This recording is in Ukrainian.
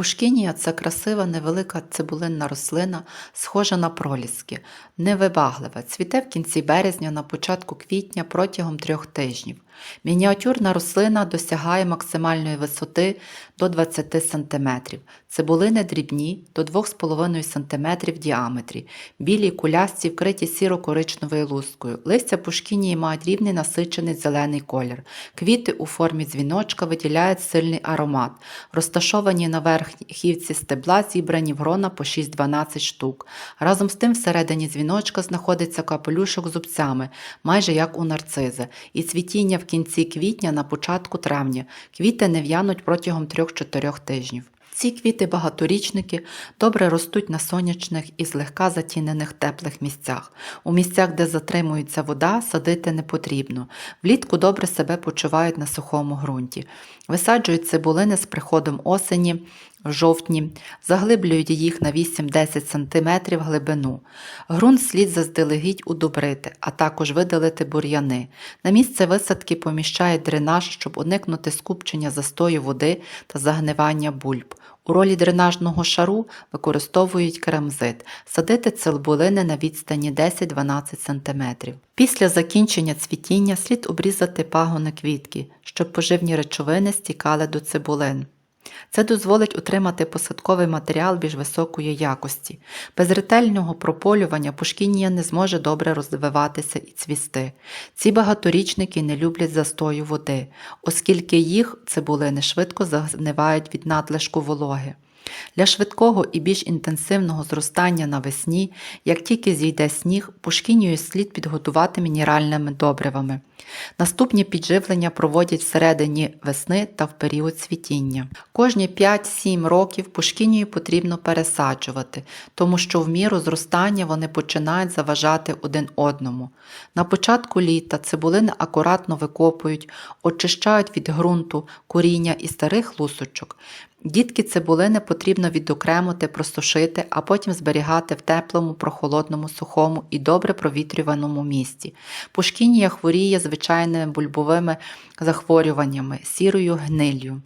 Пушкінія це красива невелика цибулинна рослина, схожа на проліски, невибаглива, цвіте в кінці березня на початку квітня протягом трьох тижнів. Мініатюрна рослина досягає максимальної висоти до 20 см. Цибулини дрібні до 2,5 см в діаметрі, білі кулясті вкриті сіро-коричневою лускою. Листя пушкінії мають рівний насичений зелений колір. Квіти у формі дзвіночка виділяють сильний аромат. Розташовані на верхівці стебла, зібрані в грона по 6-12 штук. Разом з тим всередині дзвіночка знаходиться капелюшок зубцями, майже як у нарцизи, і цвітіння в кінці квітня на початку травня. Квіти не в'януть протягом 3-4 тижнів. Ці квіти багаторічники добре ростуть на сонячних і злегка затінених теплих місцях. У місцях, де затримується вода, садити не потрібно. Влітку добре себе почувають на сухому ґрунті. Висаджують цибулини з приходом осені, жовтні, заглиблюють їх на 8-10 см глибину. Ґрунт слід заздалегідь удобрити, а також видалити бур'яни. На місце висадки поміщають дренаж, щоб уникнути скупчення застою води та загнивання бульб. У ролі дренажного шару використовують керамзит. Садити цибулини на відстані 10-12 см. Після закінчення цвітіння слід обрізати пагони квітки, щоб поживні речовини стікали до цибулин. Це дозволить утримати посадковий матеріал більш високої якості. Без ретельного прополювання пушкіння не зможе добре розвиватися і цвісти. Ці багаторічники не люблять застою води, оскільки їх цибулини швидко загнивають від надлишку вологи. Для швидкого і більш інтенсивного зростання навесні, як тільки зійде сніг, пушкінію слід підготувати мінеральними добривами. Наступні підживлення проводять всередині весни та в період цвітіння. Кожні 5-7 років пушкінію потрібно пересаджувати, тому що в міру зростання вони починають заважати один одному. На початку літа цибулини акуратно викопують, очищають від ґрунту коріння і старих лусочок. Дітки цибулини потрібно відокремити, просушити, а потім зберігати в теплому, прохолодному, сухому і добре провітрюваному місці. Пушкінія хворіє звичайними бульбовими захворюваннями, сірою гниллю.